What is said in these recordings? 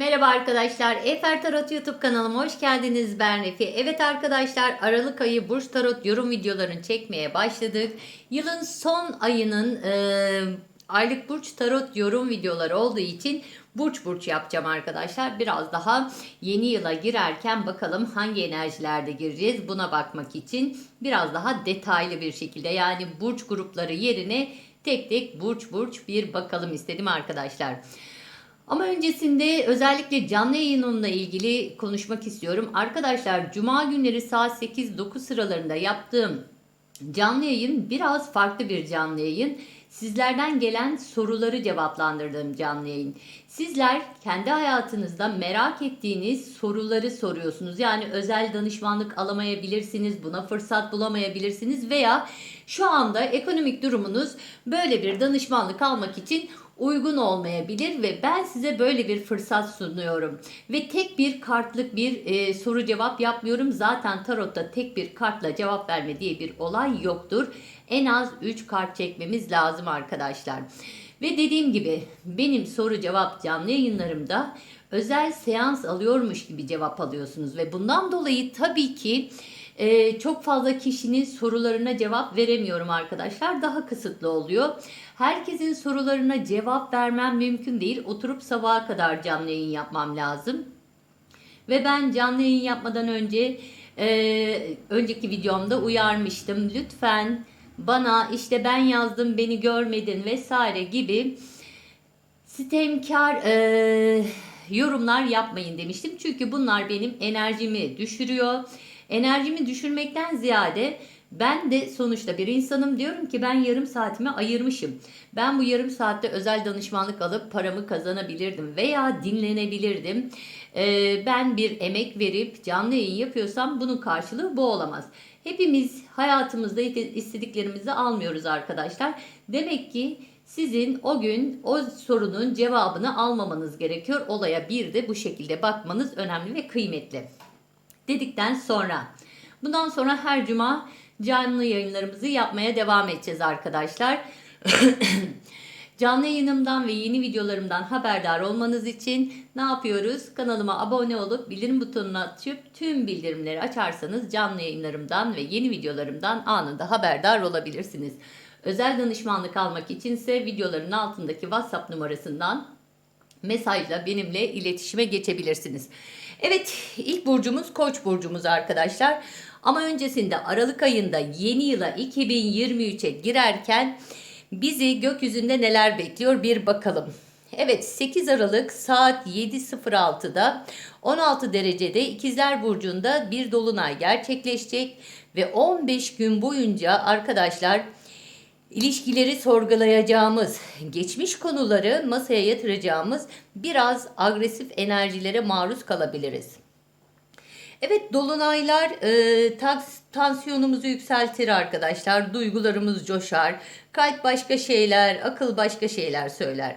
Merhaba arkadaşlar. Efer Tarot YouTube kanalıma hoş geldiniz. Ben Refi. Evet arkadaşlar Aralık ayı Burç Tarot yorum videolarını çekmeye başladık. Yılın son ayının e, aylık Burç Tarot yorum videoları olduğu için burç burç yapacağım arkadaşlar. Biraz daha yeni yıla girerken bakalım hangi enerjilerde gireceğiz. Buna bakmak için biraz daha detaylı bir şekilde yani burç grupları yerine tek tek burç burç bir bakalım istedim arkadaşlar. Ama öncesinde özellikle canlı yayınımla ilgili konuşmak istiyorum. Arkadaşlar cuma günleri saat 8-9 sıralarında yaptığım canlı yayın biraz farklı bir canlı yayın. Sizlerden gelen soruları cevaplandırdığım canlı yayın. Sizler kendi hayatınızda merak ettiğiniz soruları soruyorsunuz. Yani özel danışmanlık alamayabilirsiniz, buna fırsat bulamayabilirsiniz veya şu anda ekonomik durumunuz böyle bir danışmanlık almak için uygun olmayabilir ve ben size böyle bir fırsat sunuyorum. Ve tek bir kartlık bir e, soru cevap yapmıyorum. Zaten tarotta tek bir kartla cevap verme diye bir olay yoktur. En az 3 kart çekmemiz lazım arkadaşlar. Ve dediğim gibi benim soru cevap canlı yayınlarımda özel seans alıyormuş gibi cevap alıyorsunuz ve bundan dolayı tabii ki ee, çok fazla kişinin sorularına cevap veremiyorum arkadaşlar. Daha kısıtlı oluyor. Herkesin sorularına cevap vermem mümkün değil. Oturup sabaha kadar canlı yayın yapmam lazım. Ve ben canlı yayın yapmadan önce e, önceki videomda uyarmıştım. Lütfen bana işte ben yazdım beni görmedin vesaire gibi sitemkar e, yorumlar yapmayın demiştim. Çünkü bunlar benim enerjimi düşürüyor. Enerjimi düşürmekten ziyade ben de sonuçta bir insanım diyorum ki ben yarım saatimi ayırmışım. Ben bu yarım saatte özel danışmanlık alıp paramı kazanabilirdim veya dinlenebilirdim. Ee, ben bir emek verip canlı yayın yapıyorsam bunun karşılığı bu olamaz. Hepimiz hayatımızda istediklerimizi almıyoruz arkadaşlar. Demek ki sizin o gün o sorunun cevabını almamanız gerekiyor. Olaya bir de bu şekilde bakmanız önemli ve kıymetli dedikten sonra bundan sonra her cuma canlı yayınlarımızı yapmaya devam edeceğiz arkadaşlar. canlı yayınımdan ve yeni videolarımdan haberdar olmanız için ne yapıyoruz? Kanalıma abone olup bildirim butonunu açıp tüm bildirimleri açarsanız canlı yayınlarımdan ve yeni videolarımdan anında haberdar olabilirsiniz. Özel danışmanlık almak içinse videoların altındaki WhatsApp numarasından mesajla benimle iletişime geçebilirsiniz. Evet ilk burcumuz Koç burcumuz arkadaşlar. Ama öncesinde Aralık ayında yeni yıla 2023'e girerken bizi gökyüzünde neler bekliyor bir bakalım. Evet 8 Aralık saat 7.06'da 16 derecede İkizler Burcu'nda bir dolunay gerçekleşecek ve 15 gün boyunca arkadaşlar ilişkileri sorgulayacağımız, geçmiş konuları masaya yatıracağımız biraz agresif enerjilere maruz kalabiliriz. Evet dolunaylar e, tans tansiyonumuzu yükseltir arkadaşlar. Duygularımız coşar. Kalp başka şeyler, akıl başka şeyler söyler.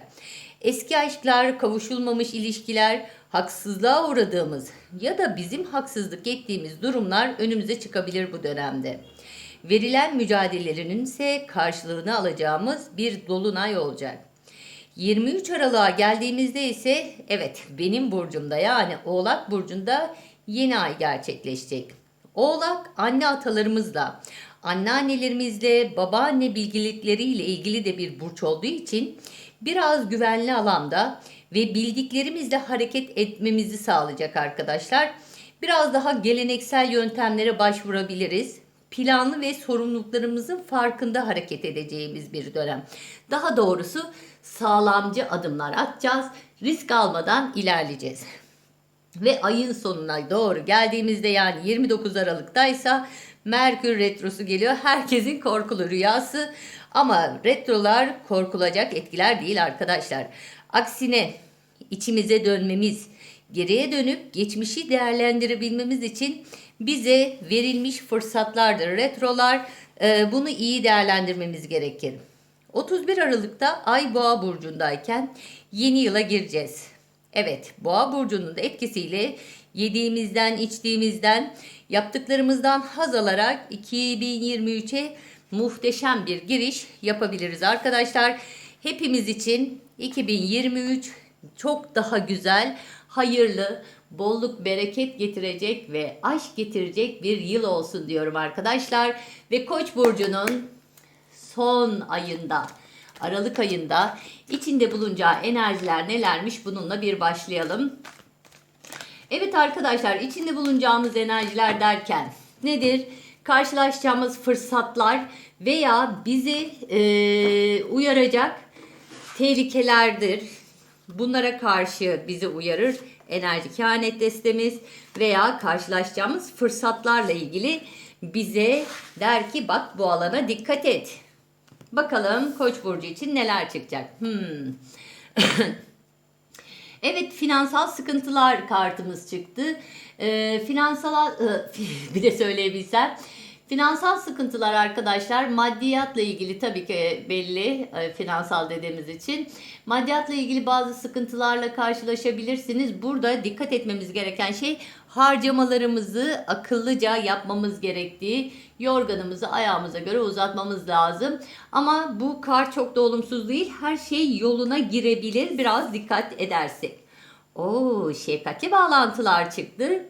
Eski aşklar, kavuşulmamış ilişkiler, haksızlığa uğradığımız ya da bizim haksızlık ettiğimiz durumlar önümüze çıkabilir bu dönemde verilen mücadelelerinin ise karşılığını alacağımız bir dolunay olacak. 23 Aralık'a geldiğimizde ise evet benim burcumda yani Oğlak burcunda yeni ay gerçekleşecek. Oğlak anne atalarımızla, anneannelerimizle, babaanne bilgilikleriyle ilgili de bir burç olduğu için biraz güvenli alanda ve bildiklerimizle hareket etmemizi sağlayacak arkadaşlar. Biraz daha geleneksel yöntemlere başvurabiliriz planlı ve sorumluluklarımızın farkında hareket edeceğimiz bir dönem. Daha doğrusu sağlamcı adımlar atacağız. Risk almadan ilerleyeceğiz. Ve ayın sonuna doğru geldiğimizde yani 29 Aralık'taysa Merkür retrosu geliyor. Herkesin korkulu rüyası. Ama retrolar korkulacak etkiler değil arkadaşlar. Aksine içimize dönmemiz, geriye dönüp geçmişi değerlendirebilmemiz için bize verilmiş fırsatlardır. Retrolar e, bunu iyi değerlendirmemiz gerekir. 31 Aralık'ta Ay Boğa burcundayken yeni yıla gireceğiz. Evet, Boğa burcunun da etkisiyle yediğimizden, içtiğimizden, yaptıklarımızdan haz alarak 2023'e muhteşem bir giriş yapabiliriz arkadaşlar. Hepimiz için 2023 çok daha güzel, hayırlı, bolluk, bereket getirecek ve aşk getirecek bir yıl olsun diyorum arkadaşlar. Ve Koç burcunun son ayında, Aralık ayında içinde bulunacağı enerjiler nelermiş bununla bir başlayalım. Evet arkadaşlar içinde bulunacağımız enerjiler derken nedir? Karşılaşacağımız fırsatlar veya bizi e, uyaracak tehlikelerdir. Bunlara karşı bizi uyarır enerji kehanet destemiz veya karşılaşacağımız fırsatlarla ilgili bize der ki bak bu alana dikkat et. Bakalım Koç burcu için neler çıkacak. Hmm. Evet finansal sıkıntılar kartımız çıktı. Ee, finansal bir de söyleyebilsem. Finansal sıkıntılar arkadaşlar maddiyatla ilgili tabii ki belli e, finansal dediğimiz için. Maddiyatla ilgili bazı sıkıntılarla karşılaşabilirsiniz. Burada dikkat etmemiz gereken şey harcamalarımızı akıllıca yapmamız gerektiği. Yorganımızı ayağımıza göre uzatmamız lazım. Ama bu kart çok da olumsuz değil. Her şey yoluna girebilir biraz dikkat edersek. Oo, şefkatli bağlantılar çıktı.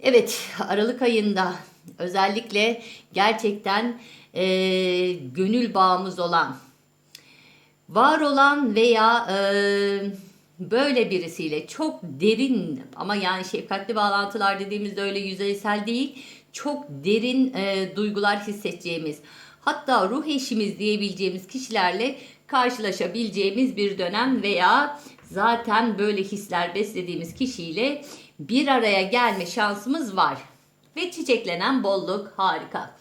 Evet, Aralık ayında özellikle gerçekten e, gönül bağımız olan, var olan veya e, böyle birisiyle çok derin ama yani şefkatli bağlantılar dediğimizde öyle yüzeysel değil, çok derin e, duygular hissedeceğimiz, hatta ruh eşimiz diyebileceğimiz kişilerle karşılaşabileceğimiz bir dönem veya zaten böyle hisler beslediğimiz kişiyle bir araya gelme şansımız var. Ve çiçeklenen bolluk harika.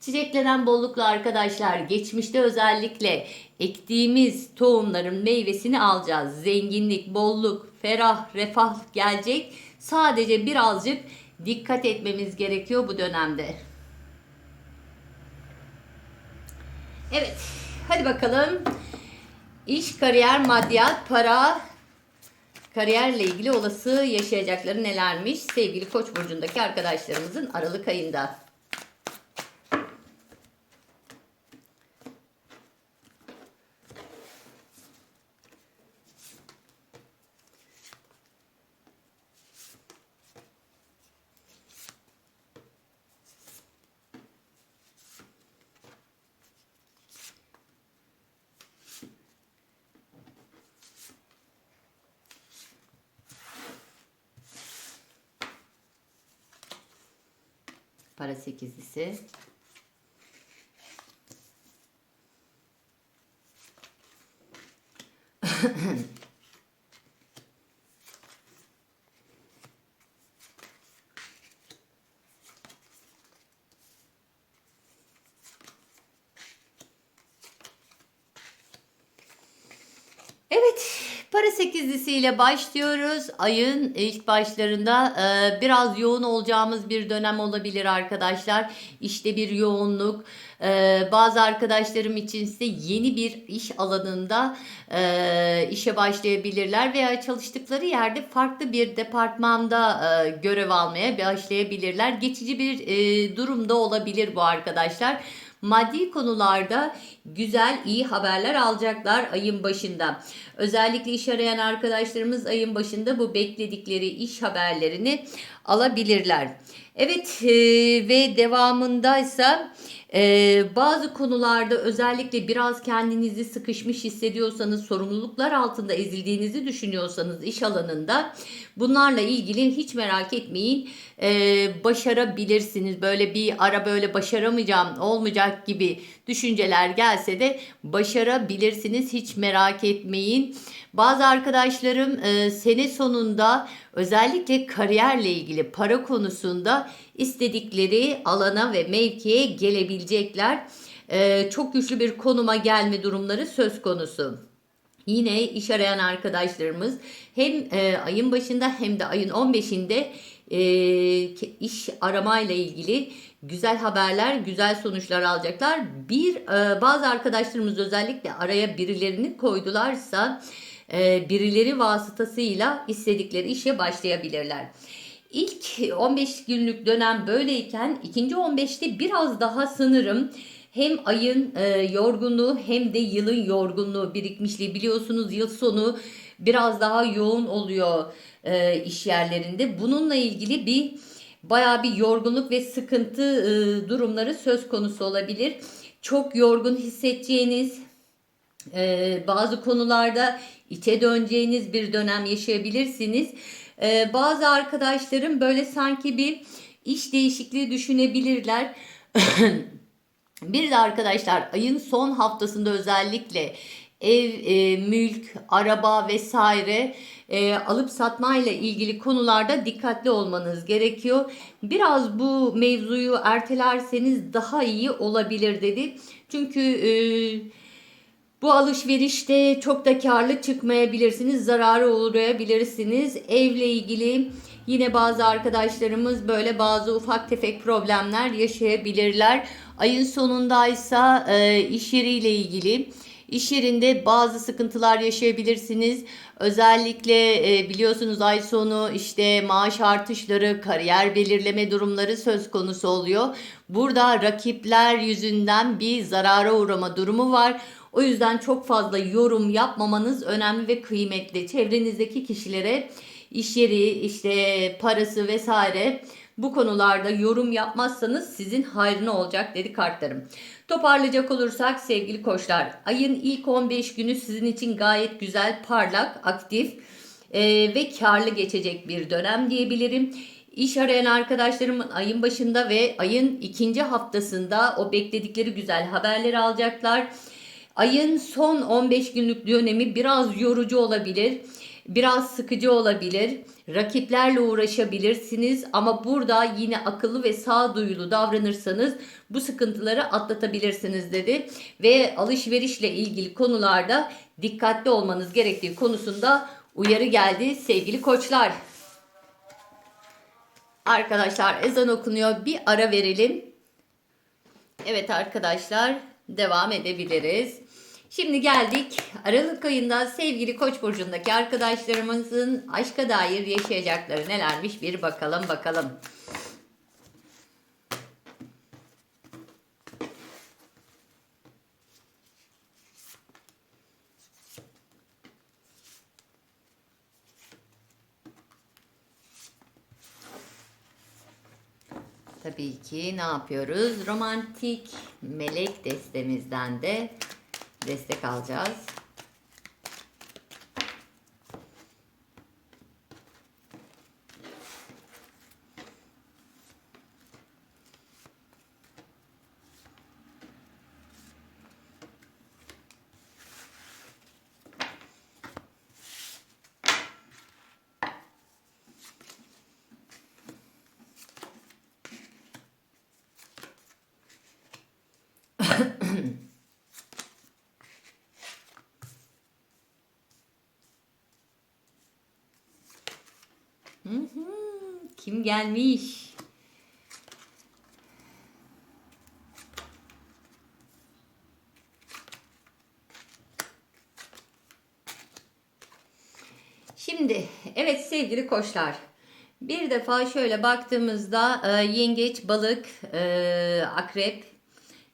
Çiçeklenen bollukla arkadaşlar geçmişte özellikle ektiğimiz tohumların meyvesini alacağız. Zenginlik, bolluk, ferah, refah gelecek. Sadece birazcık dikkat etmemiz gerekiyor bu dönemde. Evet, hadi bakalım. İş, kariyer, maddiyat, para, kariyerle ilgili olası yaşayacakları nelermiş sevgili Koç burcundaki arkadaşlarımızın Aralık ayında. Para sekizlisi. Evet, para sekizlisiyle başlıyoruz. Ayın ilk başlarında e, biraz yoğun olacağımız bir dönem olabilir arkadaşlar. İşte bir yoğunluk. E, bazı arkadaşlarım için ise yeni bir iş alanında e, işe başlayabilirler veya çalıştıkları yerde farklı bir departmanda e, görev almaya başlayabilirler. Geçici bir e, durumda olabilir bu arkadaşlar maddi konularda güzel iyi haberler alacaklar ayın başında. Özellikle iş arayan arkadaşlarımız ayın başında bu bekledikleri iş haberlerini alabilirler. Evet e, ve devamındaysa ee, bazı konularda özellikle biraz kendinizi sıkışmış hissediyorsanız, sorumluluklar altında ezildiğinizi düşünüyorsanız iş alanında bunlarla ilgili hiç merak etmeyin. Ee, başarabilirsiniz. Böyle bir ara böyle başaramayacağım, olmayacak gibi düşünceler gelse de başarabilirsiniz. Hiç merak etmeyin. Bazı arkadaşlarım e, sene sonunda özellikle kariyerle ilgili para konusunda istedikleri alana ve mevkiye gelebilecekler. E, çok güçlü bir konuma gelme durumları söz konusu. Yine iş arayan arkadaşlarımız hem e, ayın başında hem de ayın 15'inde e, iş aramayla ilgili güzel haberler, güzel sonuçlar alacaklar. Bir e, bazı arkadaşlarımız özellikle araya birilerini koydularsa e, birileri vasıtasıyla istedikleri işe başlayabilirler. İlk 15 günlük dönem böyleyken ikinci 15'te biraz daha sanırım hem ayın e, yorgunluğu hem de yılın yorgunluğu birikmişliği biliyorsunuz yıl sonu biraz daha yoğun oluyor e, iş yerlerinde. Bununla ilgili bir bayağı bir yorgunluk ve sıkıntı e, durumları söz konusu olabilir. Çok yorgun hissedeceğiniz, e, bazı konularda içe döneceğiniz bir dönem yaşayabilirsiniz. E, bazı arkadaşlarım böyle sanki bir iş değişikliği düşünebilirler. bir de arkadaşlar ayın son haftasında özellikle ev, e, mülk, araba vesaire e, alıp satma ile ilgili konularda dikkatli olmanız gerekiyor. Biraz bu mevzuyu ertelerseniz daha iyi olabilir dedi. Çünkü e, bu alışverişte çok da karlı çıkmayabilirsiniz, zarara uğrayabilirsiniz. Evle ilgili yine bazı arkadaşlarımız böyle bazı ufak tefek problemler yaşayabilirler. Ayın sonundaysa e, iş yeriyle ilgili iş yerinde bazı sıkıntılar yaşayabilirsiniz. Özellikle e, biliyorsunuz ay sonu işte maaş artışları, kariyer belirleme durumları söz konusu oluyor. Burada rakipler yüzünden bir zarara uğrama durumu var. O yüzden çok fazla yorum yapmamanız önemli ve kıymetli. Çevrenizdeki kişilere iş yeri, işte parası vesaire bu konularda yorum yapmazsanız sizin hayrına olacak dedi kartlarım. Toparlayacak olursak sevgili koçlar ayın ilk 15 günü sizin için gayet güzel, parlak, aktif e, ve karlı geçecek bir dönem diyebilirim. İş arayan arkadaşlarımın ayın başında ve ayın ikinci haftasında o bekledikleri güzel haberleri alacaklar. Ayın son 15 günlük dönemi biraz yorucu olabilir. Biraz sıkıcı olabilir. Rakiplerle uğraşabilirsiniz ama burada yine akıllı ve sağduyulu davranırsanız bu sıkıntıları atlatabilirsiniz dedi. Ve alışverişle ilgili konularda dikkatli olmanız gerektiği konusunda uyarı geldi sevgili koçlar. Arkadaşlar ezan okunuyor. Bir ara verelim. Evet arkadaşlar devam edebiliriz. Şimdi geldik Aralık ayında sevgili Koç burcundaki arkadaşlarımızın aşka dair yaşayacakları nelermiş bir bakalım bakalım. Tabii ki ne yapıyoruz? Romantik melek destemizden de destek alacağız. Gelmiş? Şimdi evet sevgili koçlar bir defa şöyle baktığımızda e, yengeç, balık, e, akrep,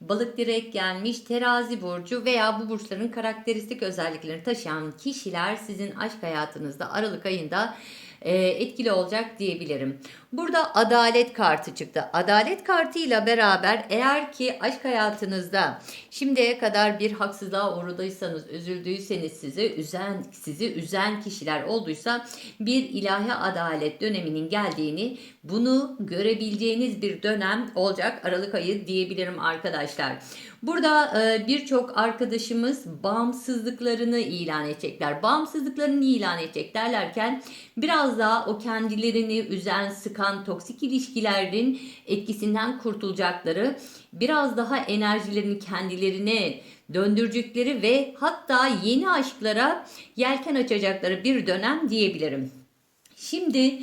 balık direkt gelmiş terazi burcu veya bu burçların karakteristik özelliklerini taşıyan kişiler sizin aşk hayatınızda Aralık ayında e, etkili olacak diyebilirim. Burada adalet kartı çıktı. Adalet kartıyla beraber eğer ki aşk hayatınızda şimdiye kadar bir haksızlığa uğradıysanız, üzüldüyseniz sizi üzen, sizi üzen kişiler olduysa bir ilahi adalet döneminin geldiğini, bunu görebileceğiniz bir dönem olacak Aralık ayı diyebilirim arkadaşlar. Burada e, birçok arkadaşımız bağımsızlıklarını ilan edecekler. Bağımsızlıklarını ilan edecek derlerken biraz daha o kendilerini üzen, sıkan toksik ilişkilerin etkisinden kurtulacakları, biraz daha enerjilerini kendilerine döndürecekleri ve hatta yeni aşklara yelken açacakları bir dönem diyebilirim. Şimdi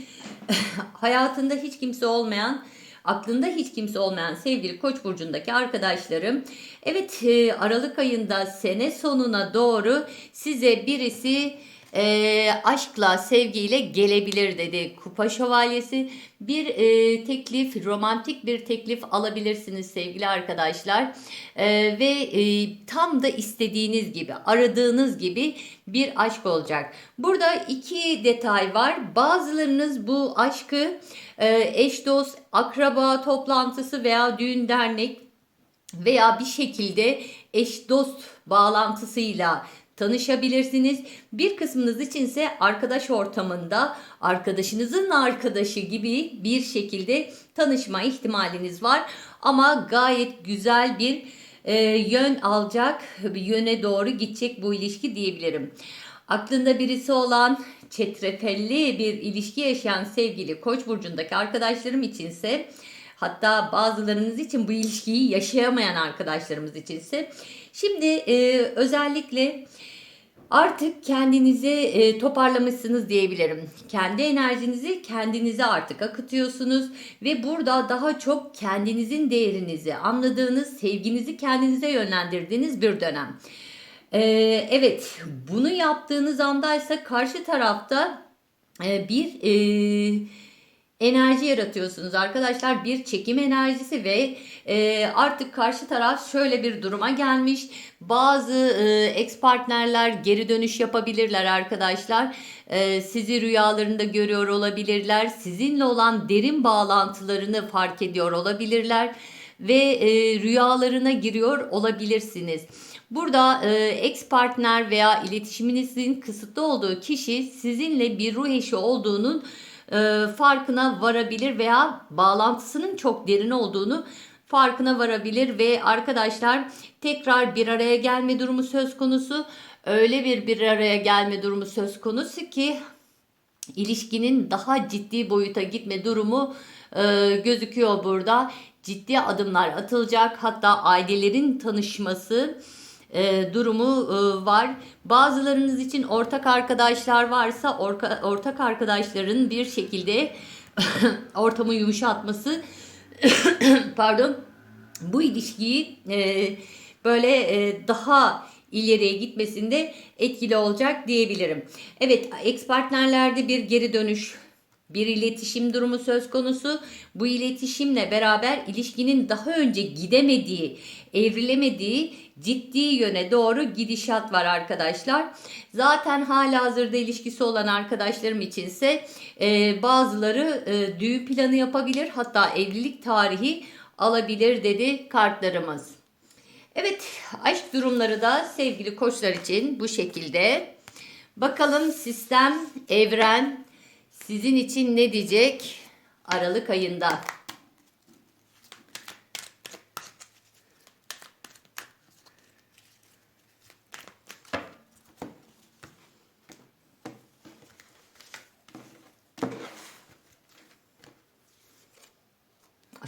hayatında hiç kimse olmayan aklında hiç kimse olmayan sevgili Koç burcundaki arkadaşlarım evet e, Aralık ayında sene sonuna doğru size birisi e, aşkla, sevgiyle gelebilir dedi Kupa Şövalyesi. Bir e, teklif, romantik bir teklif alabilirsiniz sevgili arkadaşlar. E, ve e, tam da istediğiniz gibi, aradığınız gibi bir aşk olacak. Burada iki detay var. Bazılarınız bu aşkı e, eş dost, akraba toplantısı veya düğün dernek veya bir şekilde eş dost bağlantısıyla tanışabilirsiniz. Bir kısmınız içinse arkadaş ortamında arkadaşınızın arkadaşı gibi bir şekilde tanışma ihtimaliniz var. Ama gayet güzel bir e, yön alacak, bir yöne doğru gidecek bu ilişki diyebilirim. Aklında birisi olan çetrefelli bir ilişki yaşayan sevgili Koç burcundaki arkadaşlarım içinse hatta bazılarınız için bu ilişkiyi yaşayamayan arkadaşlarımız içinse şimdi e, özellikle Artık kendinizi e, toparlamışsınız diyebilirim. Kendi enerjinizi kendinize artık akıtıyorsunuz ve burada daha çok kendinizin değerinizi anladığınız, sevginizi kendinize yönlendirdiğiniz bir dönem. E, evet, bunu yaptığınız andaysa karşı tarafta e, bir e, enerji yaratıyorsunuz arkadaşlar. Bir çekim enerjisi ve e, artık karşı taraf şöyle bir duruma gelmiş. Bazı e, ex partnerler geri dönüş yapabilirler arkadaşlar. E, sizi rüyalarında görüyor olabilirler. Sizinle olan derin bağlantılarını fark ediyor olabilirler ve e, rüyalarına giriyor olabilirsiniz. Burada e, ex partner veya iletişiminizin kısıtlı olduğu kişi sizinle bir ruh eşi olduğunun e, farkına varabilir veya bağlantısının çok derin olduğunu farkına varabilir ve arkadaşlar tekrar bir araya gelme durumu söz konusu. Öyle bir bir araya gelme durumu söz konusu ki ilişkinin daha ciddi boyuta gitme durumu e, gözüküyor burada. Ciddi adımlar atılacak. Hatta ailelerin tanışması e, durumu e, var. Bazılarınız için ortak arkadaşlar varsa orka, ortak arkadaşların bir şekilde ortamı yumuşatması pardon bu ilişkiyi e, böyle e, daha ileriye gitmesinde etkili olacak diyebilirim. Evet, ex partnerlerde bir geri dönüş bir iletişim durumu söz konusu. Bu iletişimle beraber ilişkinin daha önce gidemediği, evrilemediği ciddi yöne doğru gidişat var arkadaşlar. Zaten hala hazırda ilişkisi olan arkadaşlarım içinse e, bazıları e, düğün planı yapabilir. Hatta evlilik tarihi alabilir dedi kartlarımız. Evet aşk durumları da sevgili koçlar için bu şekilde. Bakalım sistem, evren sizin için ne diyecek Aralık ayında?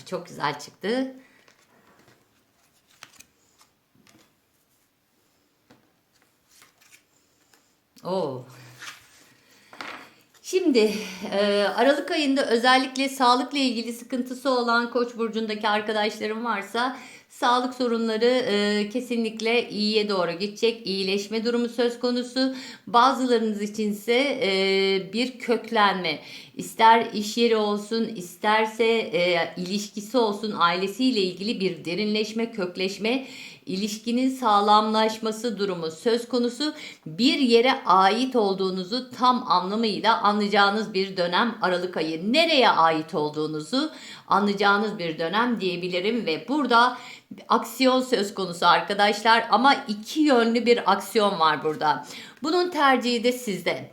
Çok güzel çıktı. Oo. Şimdi e, Aralık ayında özellikle sağlıkla ilgili sıkıntısı olan Koç burcundaki arkadaşlarım varsa sağlık sorunları e, kesinlikle iyiye doğru gidecek. İyileşme durumu söz konusu. Bazılarınız içinse e, bir köklenme. İster iş yeri olsun, isterse e, ilişkisi olsun, ailesiyle ilgili bir derinleşme, kökleşme ilişkinin sağlamlaşması durumu söz konusu bir yere ait olduğunuzu tam anlamıyla anlayacağınız bir dönem Aralık ayı. Nereye ait olduğunuzu anlayacağınız bir dönem diyebilirim ve burada aksiyon söz konusu arkadaşlar ama iki yönlü bir aksiyon var burada. Bunun tercihi de sizde.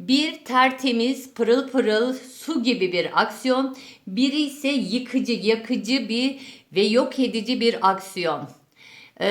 Bir tertemiz, pırıl pırıl su gibi bir aksiyon, biri ise yıkıcı, yakıcı bir ve yok edici bir aksiyon. Ee,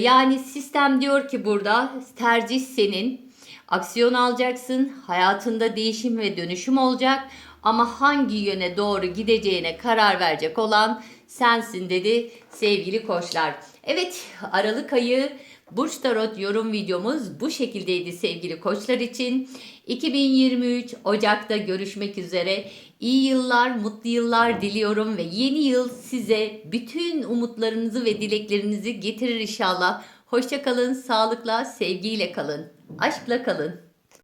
yani sistem diyor ki burada tercih senin. Aksiyon alacaksın. Hayatında değişim ve dönüşüm olacak. Ama hangi yöne doğru gideceğine karar verecek olan sensin dedi sevgili koçlar. Evet Aralık ayı Burç Tarot yorum videomuz bu şekildeydi sevgili koçlar için. 2023 Ocak'ta görüşmek üzere. İyi yıllar, mutlu yıllar diliyorum ve yeni yıl size bütün umutlarınızı ve dileklerinizi getirir inşallah. Hoşça kalın, sağlıkla, sevgiyle kalın. Aşkla kalın.